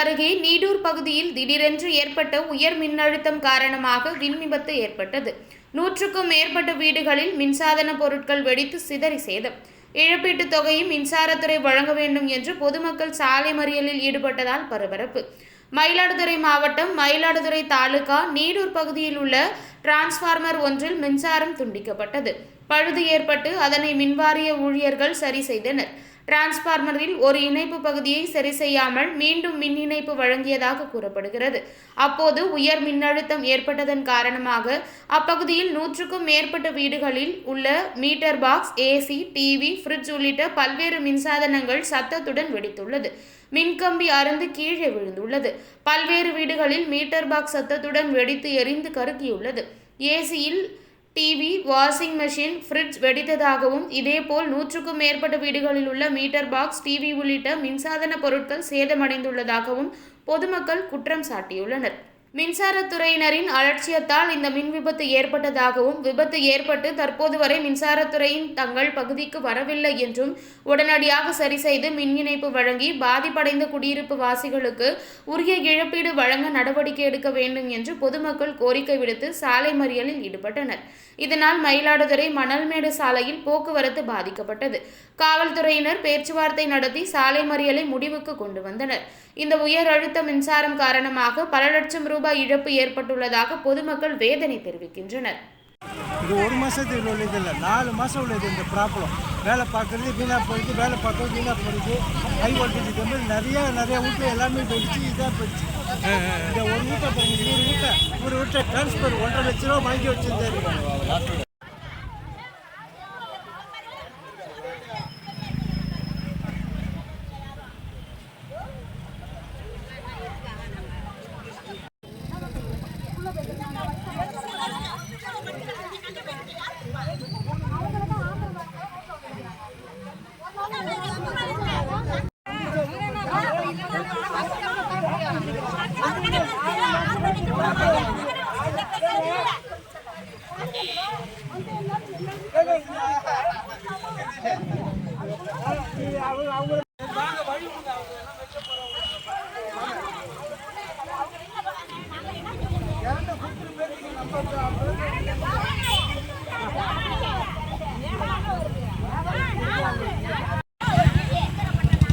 அருகே நீடூர் பகுதியில் திடீரென்று ஏற்பட்ட உயர் மின்னழுத்தம் காரணமாக விண் விபத்து ஏற்பட்டது. நூற்றுக்கும் மேற்பட்ட வீடுகளில் மின்சாதன பொருட்கள் வெடித்து சிதறி சேதம். இழப்பீட்டுத் தொகையை மின்சாரத்துறை வழங்க வேண்டும் என்று பொதுமக்கள் சாலை மறியலில் ஈடுபட்டதால் பரபரப்பு. மயிலாடுதுறை மாவட்டம் மயிலாடுதுறை தாலுகா நீடூர் பகுதியில் உள்ள டிரான்ஸ்ஃபார்மர் ஒன்றில் மின்சாரம் துண்டிக்கப்பட்டது. பழுது ஏற்பட்டு அதனை மின்வாரிய ஊழியர்கள் சரி செய்தனர். டிரான்ஸ்ஃபார்மரில் ஒரு இணைப்பு பகுதியை சரி செய்யாமல் மீண்டும் மின் இணைப்பு வழங்கியதாக கூறப்படுகிறது. அப்போது உயர் மின்னழுத்தம் ஏற்பட்டதன் காரணமாக அப்பகுதியில் நூற்றுக்கும் மேற்பட்ட வீடுகளில் உள்ள meter box AC TV fridge உள்ளிட்ட பல்வேறு மின்சாதனங்கள் சத்தத்துடன் வெடித்துள்ளது. மின்கம்பி அருந்து கீழே விழுந்துள்ளது. பல்வேறு வீடுகளில் மீட்டர் பாக்ஸ் சத்தத்துடன் வெடித்து எரிந்து கருக்கியுள்ளது ஏசியில் டிவி வாஷிங் மெஷின் ஃப்ரிட்ஜ் வெடித்ததாகவும் இதேபோல் நூற்றுக்கும் மேற்பட்ட வீடுகளில் உள்ள மீட்டர் பாக்ஸ் டிவி உள்ளிட்ட மின்சாதன பொருட்கள் சேதமடைந்துள்ளதாகவும் பொதுமக்கள் குற்றம் சாட்டியுள்ளனர். மின்சாரத்துறையினரின் அலட்சியத்தால் இந்த மின் விபத்து ஏற்பட்டதாகவும் விபத்து ஏற்பட்டு தற்போது வரை மின்சாரத்துறையின் தங்கள் பகுதிக்கு வரவில்லை என்றும் உடனடியாக சரி செய்து மின் இணைப்பு வழங்கி பாதிப்படைந்த குடியிருப்பு வாசிகளுக்கு உரிய இழப்பீடு வழங்க நடவடிக்கை எடுக்க வேண்டும் என்று பொதுமக்கள் கோரிக்கை விடுத்து சாலை மறியலில் ஈடுபட்டனர். இதனால் மயிலாடுதுறை மணல்மேடு சாலையில் போக்குவரத்து பாதிக்கப்பட்டது. காவல்துறையினர் பேச்சுவார்த்தை நடத்தி சாலை மறியலை முடிவுக்கு கொண்டு வந்தனர். இந்த உயர் அழுத்த மின்சாரம் காரணமாக பல லட்சம் ரூபாய் இழப்பு ஏற்பட்டுள்ளதாக பொதுமக்கள் வேதனை தெரிவிக்கின்றனர். இது ஒரு மாதத்துக்கு உள்ளது இல்லை. நாலு மாதம் உள்ளது இந்த ப்ராப்ளம் வேலை பார்க்குறது வீணாக போயிடுது வேலை பார்க்குறது வீணாக போயிடுது. ஹை வோல்டேஜ் கம்பி நிறைய நிறைய வீட்டு எல்லாமே போயிடுச்சு இதாக போயிடுச்சு. இந்த ஒரு வீட்டை பாருங்க நூறு வீட்டை. ஒரு வீட்டை டிரான்ஸ்ஃபர் ஒன்றரை லட்ச ரூபா வாங்கி வச்சிருந்தாரு. அவங்க